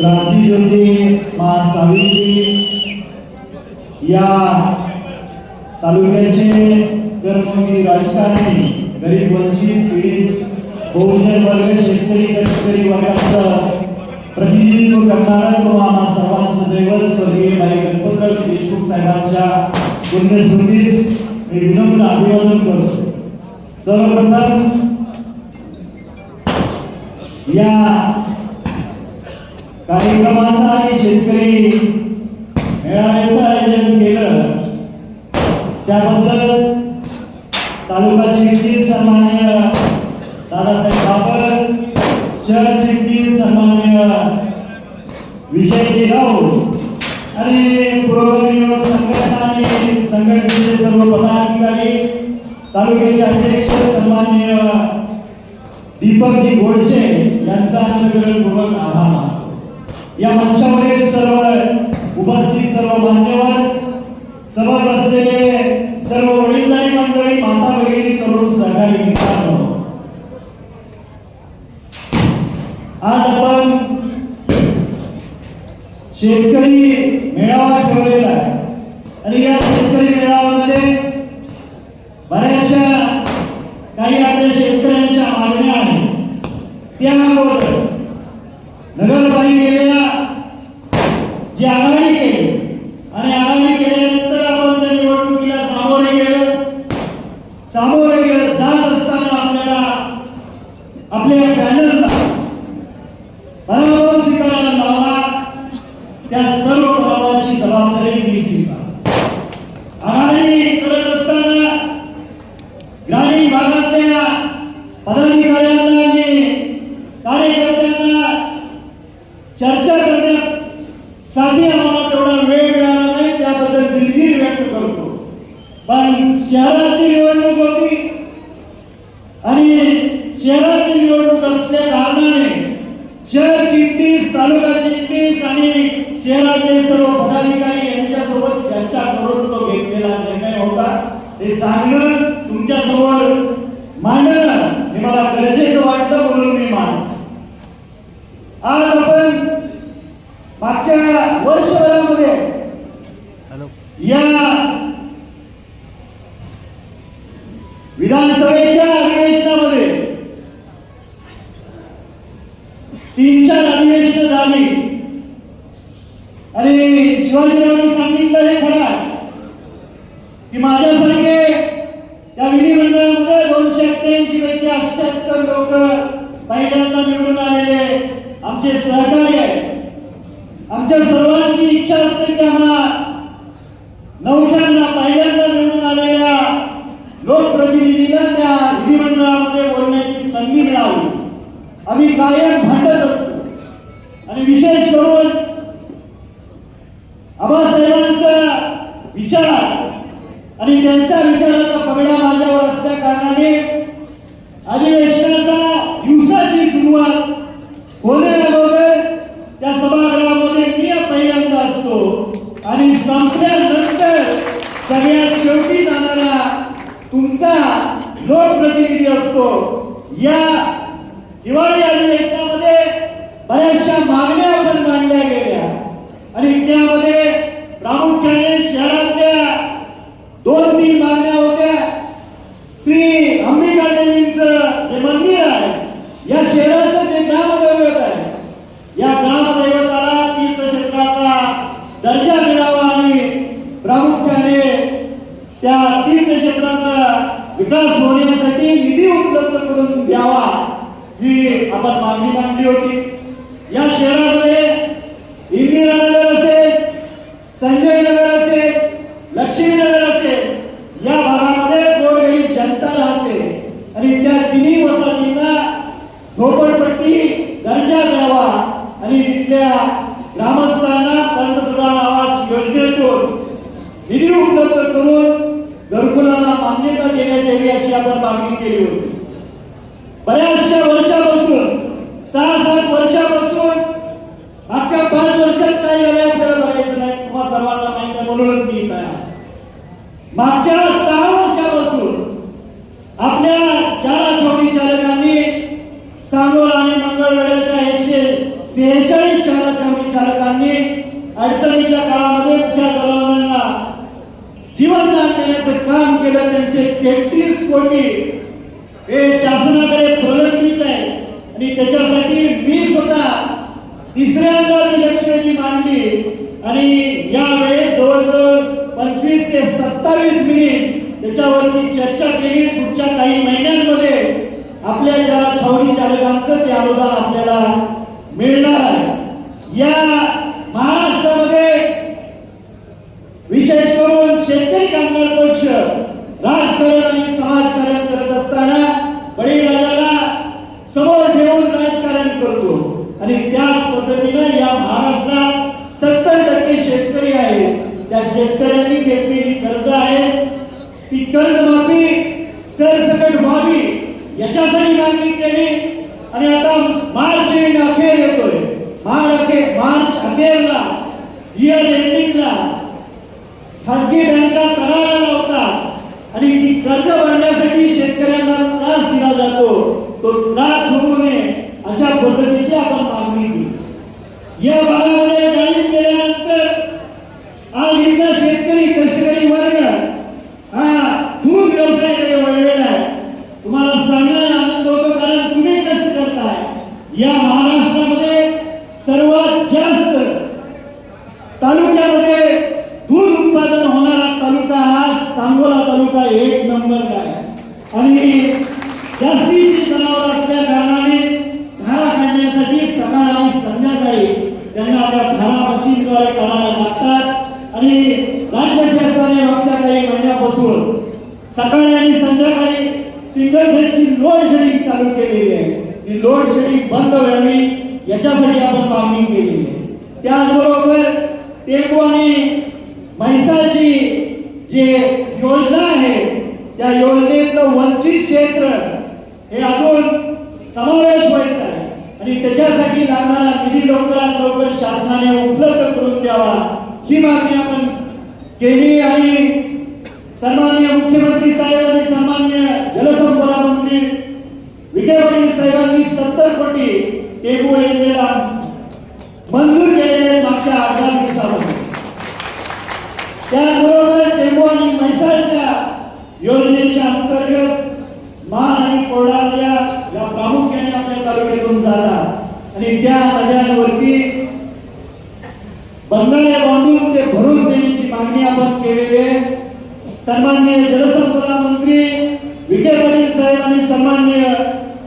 क्रांतीज्योती मा सावित्री या तालुक्याचे कर्मयोगी राजकारणी गरीब वंचित पीडित बहुजन वर्ग शेतकरी कष्टकरी वर्गाचं प्रतिनिधित्व करणारा किंवा आम्हा सर्वांचं दैवत स्वर्गीय भाई गणपतराव देशमुख साहेबांच्या पुण्यस्मृतीस मी विनम्र अभिवादन करतो. सर्वप्रथम या कार्यक्रमाचा आणि शेतकरी मेळाव्याचं आयोजन केलं. त्याबद्दल तालुका चिटणीस सन्मान्य दादासाहेब बापर शहर चिटणीस सन्मान्य विजयजी राऊत आणि पूर्वनियोग संघटना आणि संघटनेचे सर्व पदाधिकारी तालुक्याचे अध्यक्ष सन्मान्य दीपकजी गोडसे यांचा आदरपूर्वक आभार या मंचावरील सर्व उपस्थित सर्व मान्यवर समोर बसलेले सर्व वडीलधारी मंडळी आपल्या या मुद्दा हे खरा की माझ्या इथल्या ग्रामस्थांना पंतप्रधान आवास योजनेतून निधी उपलब्ध करून घरकुलांना मान्यता देण्यात यावी अशी आपण मागणी केली होती. बऱ्याचशा वर्ष केलं त्यांचे तेहतीस कोटी हे शासनाकडे प्रलंबित आहे. आणि त्याच्यासाठी मी स्वतः तिसऱ्यांदा मी लक्ष्मीची मांडली. आणि यावेळेस जवळजवळ पंचवीस ते सत्तावीस मिनिट त्याच्यावरती चर्चा केली. पुढच्या काही महिन्यांमध्ये आपल्या ज्या छावणी चालकांचं ते अनुदान आपल्याला मिळणार आहे या महाराष्ट्रामध्ये विशेष करून शेतकरी कामगार पक्ष राजकारण आणि समाजकारण करत असताना बळीराजाला समोर ठेवून राजकारण करतो आणि त्याच पद्धतीनं या महाराष्ट्रात सत्तर टक्के शेतकरी आहेत त्या शेतकऱ्यांनी घेतलेली कर्ज आहे ती कर्जमाफी सरसकट व्हावी याच्यासाठी मागणी केली आणि आता मार्च एंड अखेर येतोय मार्च अखेर मार्च अखेरला इयर एंडिंगला खासगी बँका करायला लावतात आणि ती कर्ज भरण्यासाठी शेतकऱ्यांना त्रास दिला जातो तो त्रास होऊ नये अशा पद्धतीची आपण मागणी केली. या भागामध्ये डाळिंब केल्यानंतर आज इथला शेतकरी कष्टकरी वर्ग हा दूध व्यवसायाकडे वळलेला आहे तुम्हाला सांगायला आनंद होतो कारण तुम्ही कष्ट करताय या महाराष्ट्रामध्ये सर्वात जास्त तालुक्यामध्ये दूध उत्पादन होणारा तालुका हा सांगोला तालुका एक नंबर आहे आणि जास्तीची जनावर असल्या कारणाने धारा काढण्यासाठी सकाळ आणि संध्याकाळी त्यांना त्या धारा मशीनद्वारे काढाव्या लागतात. आणि राज्य शासनाने मागच्या काही महिन्यापासून सकाळी आणि संध्याकाळी सिंगल फेजची लोड शेडिंग चालू केलेली आहे. ती लोड शेडिंग बंद व्हावी याच्यासाठी आपण मागणी केलेली आहे. त्याचबरोबर टेकू आणि म्हैसाळची जे योजना आहे त्या योजनेतलं वंचित क्षेत्र हे अजून समावेश व्हायचा आहे आणि त्याच्यासाठी लागणारा निधी लवकरात लवकर शासनाने उपलब्ध करून द्यावा ही मागणी आपण केली आणि सन्मान्य मुख्यमंत्री साहेब आणि सन्मान्य जलसंपदा मंत्री विखे पाटील साहेबांनी सत्तर कोटी टेबू योजनेला मंजूर केलेले आहेत मागच्या अठरा दिवसामध्ये त्याचबरोबर टेंबू आणि म्हैसाळच्या योजनेच्या अंतर्गत मान आणि कोरडा नद्या या प्रामुख्याने आपल्या तालुक्यातून जातात आणि त्या नद्यांवरती बंधारे बांधून ते भरून देण्याची मागणी आपण केलेली आहे सन्माननीय जलसंपदा मंत्री विखे पाटील साहेब आणि सन्माननीय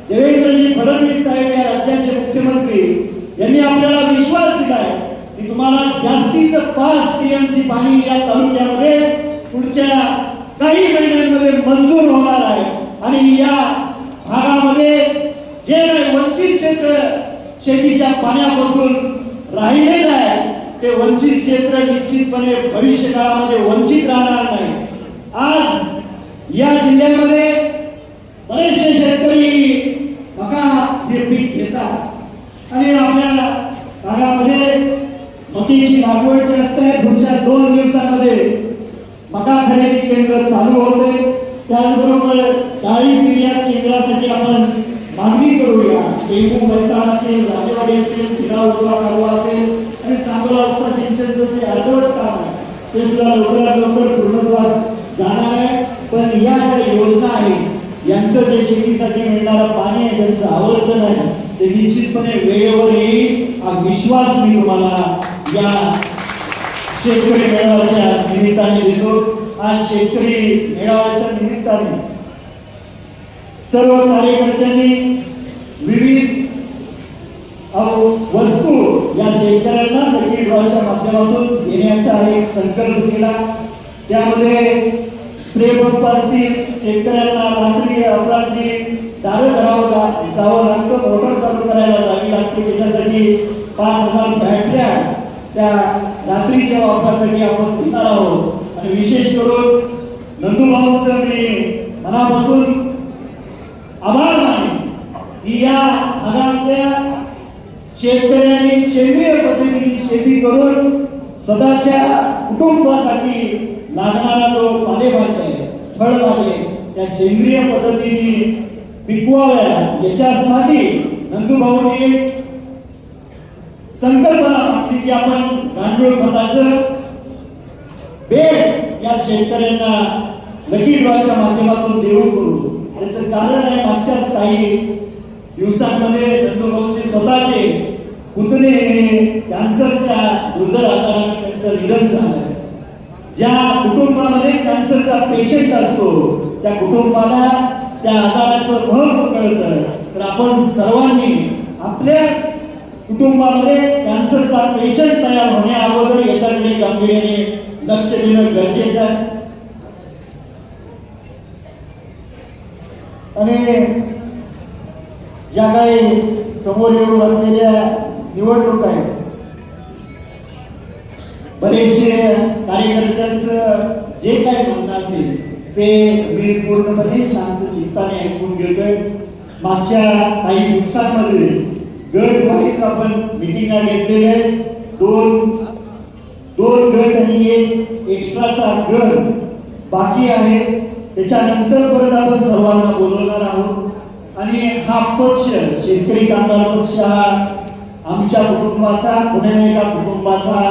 देवेंद्रजी फडणवीस साहेब या राज्याचे मुख्यमंत्री यांनी आपल्याला विश्वास दिलाय की तुम्हाला पाच टीएमसी पाणी या तालुक्यामध्ये पुढच्या काही महिन्यांमध्ये मंजूर होणार आहे. आणि या भागामध्ये जे काही वंचित क्षेत्र शेतीच्या पाण्यापासून राहिलेलं आहे ते वंचित क्षेत्र निश्चितपणे भविष्य काळामध्ये वंचित राहणार नाही. आज या जिल्ह्यामध्ये बरेचसे शेतकरी मका हे पीक घेतात. आणि आपल्याला भागामध्ये मकीची लागवड जास्त आहे पुढच्या दोन दिवसामध्ये मका खरेदी केंद्र चालू होते. त्याचबरोबर डाळी निर्यात केंद्रासाठी आपण मागणी करूया. डेंगू म्हैसाळ असेल राजेवाडी असेल फिरा उजवा कारवा असेल आणि सांगोला उपसा सिंचनचं जे अर्धवट काम आहे ते सुद्धा लवकरात लवकर पूर्णत्वास जाणार आहे. पण या ज्या योजना आहेत यांचं जे शेतीसाठी मिळणारं पाणी आहे त्यांचं आवर्तन आहे ते निश्चितपणे वेळेवर येईल. हा विश्वास मी तुम्हाला या शेतकरी मेळाव्याच्या निमित्ताने देतो आज शेतकरी मेळाव्याच्या निमित्ताने. सर्व कार्यकर्त्यांनी विविध वस्तू या शेतकऱ्यांना लकी ड्रॉच्या माध्यमातून देण्याचा एक संकल्प केला. त्यामध्ये स्प्रे पंप असतील शेतकऱ्यांना रात्री अपरात्री दारं घरावर जा- जावं लागतं मोटर चालू करायला जावी लागते. त्याच्यासाठी पाच हजार बॅटऱ्या त्या रात्रीच्या वापरासाठी आपण घेणार आहोत. आणि विशेष करून नंदूभाऊचं मी मनापासून आभार माने की या भागातल्या शेतकऱ्यांनी सेंद्रिय पद्धतीने शेती करून स्वतःच्या कुटुंबासाठी लागणारा जो पालेभाज्या आहे फळभाज्या आहे, त्या सेंद्रिय पद्धतीने पिकवाव्या याच्यासाठी नंदूभाऊनी संकल्पना मागली की आपण गांडूळ खताचं बेड या शेतकऱ्यांना लकी ड्रॉच्या माध्यमातून देऊ करू. त्याचं कारण आहे मागच्याच काही दिवसांमध्ये नंदुरबाबूचे स्वतःचे पुतणे हे कॅन्सरच्या दुर्धर आजाराने त्यांचं निधन झालं ज्या कुटुंबामध्ये कॅन्सरचा पेशंट असतो त्या कुटुंबाला त्या आजाराचं महत्त्व कळतं. तर आपण सर्वांनी आपल्या कुटुंबामध्ये कॅन्सरचा पेशंट तयार होण्या अगोदर याच्याकडे गांभीर्याने लक्ष देणं गरजेचं आहे. आणि ज्या काही समोर येऊ घातलेल्या निवडणूक आहेत बरेचसे कार्यकर्त्यांचं जे काही म्हणणं असेल ते मी पूर्णपणे शांत चित्ताने ऐकून घेतोय. मागच्या काही दिवसांमध्ये गट वाईज आपण मिटिंगा घेतलेल्या आहेत. दोन दोन गट आणि एक एक्स्ट्राचा गट बाकी आहे. त्याच्यानंतर परत आपण सर्वांना बोलवणार आहोत. आणि हा पक्ष शेतकरी कामगार पक्ष हा आमच्या कुटुंबाचा पुण्या एका कुटुंबाचा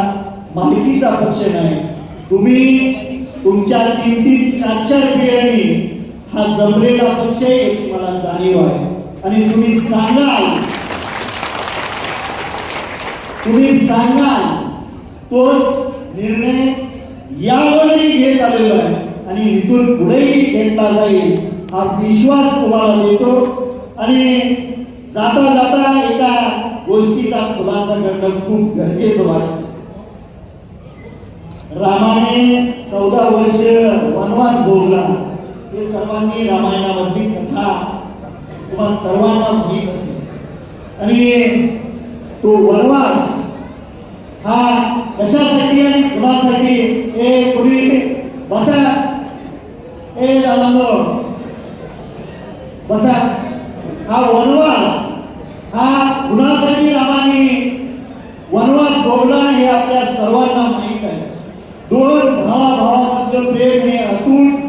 मालकीचा पक्ष नाही. तुम्ही तुमच्या तीन तीन चार चार पिढ्यांनी हा जमलेला पक्ष आहे याची मला जाणीव आहे. आणि तुम्ही सांगाल तुम्ही सांगाल तोच निर्णय यावरही घेत आलेला आहे आणि इथून पुढेही घेतला जाईल हा विश्वास तुम्हाला देतो. आणि जाता जाता एका गोष्टीचा खुलासा करणं खूप गरजेचं वाटत. रामाने चौदा वर्ष वनवास भोगला. हे सर्वांनी रामायणामधली कथा किंवा सर्वांना माहीत असेल. आणि तो वनवास हा कशासाठी आणि कुणासाठी? हे कुणी? बसा. ए दादा बसा. हा वनवास. हा कुणासाठी रामाने? वनवास भोगला हे आपल्या सर्वांना माहीत आहे. दोन भावा प्रेम हे अतूट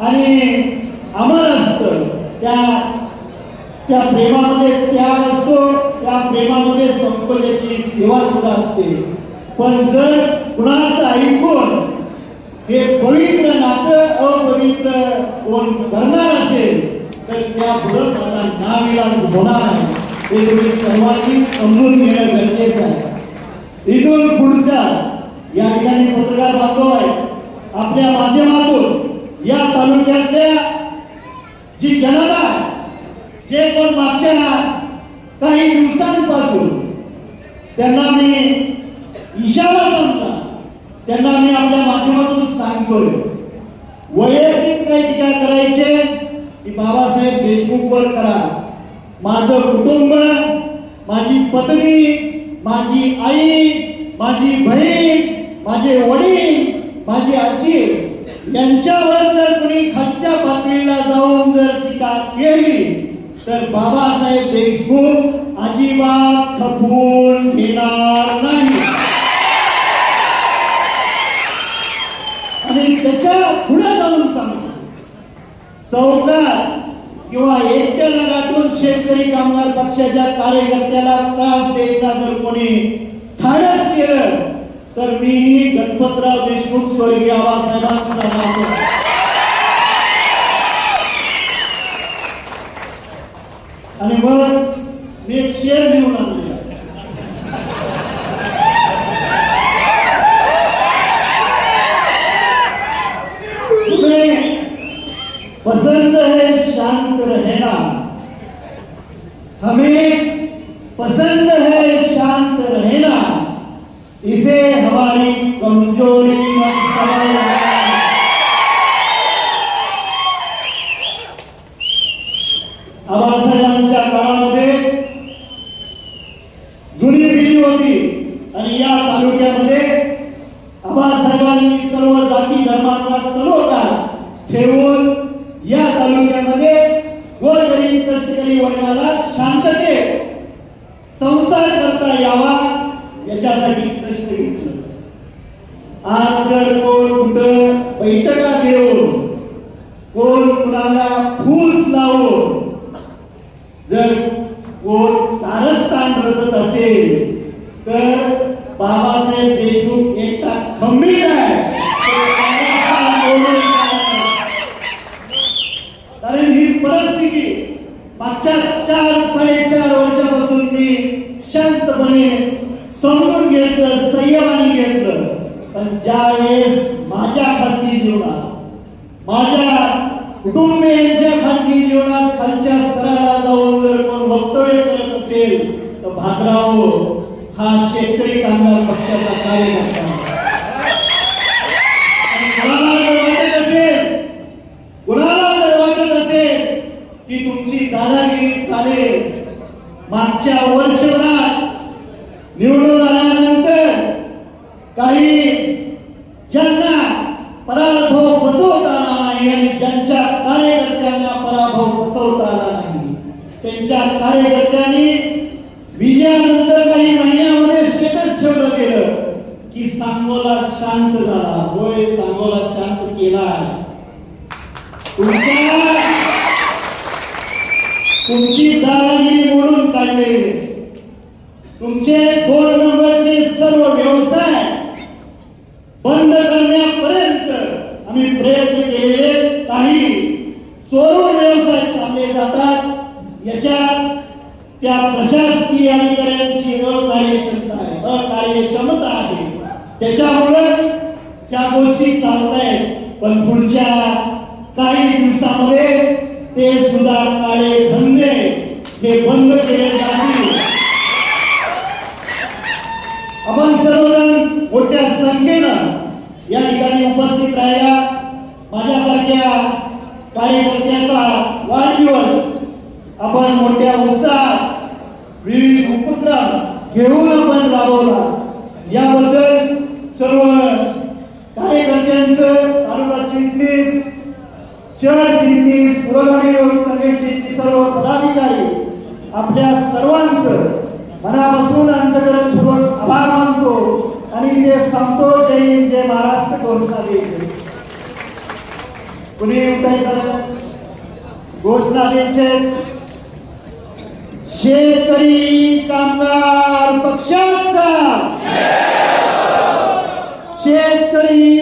आणि अमर असतं. त्या त्या प्रेमामध्ये त्याग असतो. त्या प्रेमामध्ये संकोचाची सेवा सुद्धा असते. पण जर कुणाचं ऐकून हे पवित्र नातं अपवित्र कोण करणार असेल तर त्या पुढं माझा नाविलाज होणार. आहे हे तुम्ही सर्वांनी समजून घेणं गरजेचं आहे. इथून पुढच्या या ठिकाणी पत्रकार बांधव आहे आपल्या माध्यमातून या तालुक्यातल्या जी जनता जे कोण मागच्या काही दिवसांपासून त्यांना मी इशारा समजा त्यांना मी आपल्या माध्यमातून सांगतोय. वैयक्तिक काही टीका करायचे ती बाबासाहेब देशमुखवर करा. माझं कुटुंब माझी पत्नी माझी आई माझी बहीण माझे वडील माझी आजी यांच्यावर जर कुणी खालच्या पातळीला जाऊन जर टीका केली तर बाबासाहेब देशमुख अजिबात खपून घेणार नाही. आणि त्याच्या पुढे जाऊन सांगतो. चौकात किंवा एकट्याला गाठून शेतकरी कामगार पक्षाच्या कार्यकर्त्याला त्रास द्यायचा जर कोणी धाडस केलं तर मी गणपतराव देशमुख स्वर्गीय आबासाहेबांचा नाव आणि मग मी एक शेअर लिहून आणलेला तुम्हें पसंद है शांत रहना हमें पसंद है शांत रहना इसे हमारी कमजोरी मत समझना आबासाहेबांच्या काळामध्ये जुनी पिढी होती आणि या तालुक्यामध्ये आबासाहेबांनी सर्व जाती धर्माचा सलोखा ठेवून या तालुक्यामध्ये गोरगरीब कष्टकरी वर्गाला शांततेत संसार करता यावा याच्यासाठी कष्ट घेतलं आज जर कोण कुठं बैठका घेऊन कोण कुणाला फूस लावून जर कोण कारस्थान रचत असेल बाबासाहेब देशमुख एकटा खंबीर आहे तो कायमचा बोलून राहणार. कारण ही परिस्थिती मागच्या चार साडेचार वर्षापासून मी शांतपणे समजून घेतलं संयमाने घेतलं. पण ज्या वेळेस माझ्या खासगी जीवनात माझ्या कुटुंबियांच्या खासगी जीवनात खालच्या स्तराला जाऊन जर कोण वक्तव्य करत असेल तर भागराव हा शेतकरी कामगार पक्षाचा कार्यकर्ता आहे. आणि कोणाला जर वाटत असेल कुणाला जर वाटत असेल की तुमची दादागिरी चालेल मागच्या वर्षभरात निवडून आल्यानंतर काही ज्यांना पराभव पचवता आला नाही आणि ज्यांच्या कार्यकर्त्यांना पराभव पचवता आला नाही त्यांच्या कार्यकर्त्या विजयानंतर काही महिन्यामध्ये स्टेटस ठेवलं गेलं की सांगोला शांत झाला होय सांगोला शांत केला तुमच्या तुमची दादागिरी मोडून काढले तुमचे दोन नंबरचे सर्व व्यवसाय बंद करण्यापर्यंत आम्ही प्रयत्न केलेले काही चोरून व्यवसाय चालले जातात. याच्या त्या प्रशासकीय अधिकाऱ्यांची अकार्यक्षमता आहे अकार्यक्षमता आहे. त्याच्यामुळे त्या गोष्टी चालत आहेत पण पुढच्या काही दिवसामध्ये ते कार्यकर्त्याचा वाढदिवस आपण मोठ्या उत्साहात विविध उपक्रम घेऊन आपण राबवला याबद्दल सर्व कार्यकर्त्यांचं तालुका चिटणीस शहर चिटणीस पुरोगामी योग संघटनेचे सर्व पदाधिकारी आपल्या सर्वांचं मनापासून अंतकरणपूर्वक आभार मानतो आणि ते सांगतो जय हिंद जय महाराष्ट्र घोषणा देतो कुणी उठायचं घोषणा द्यायचे शेतकरी कामगार पक्षाचा. शेतकरी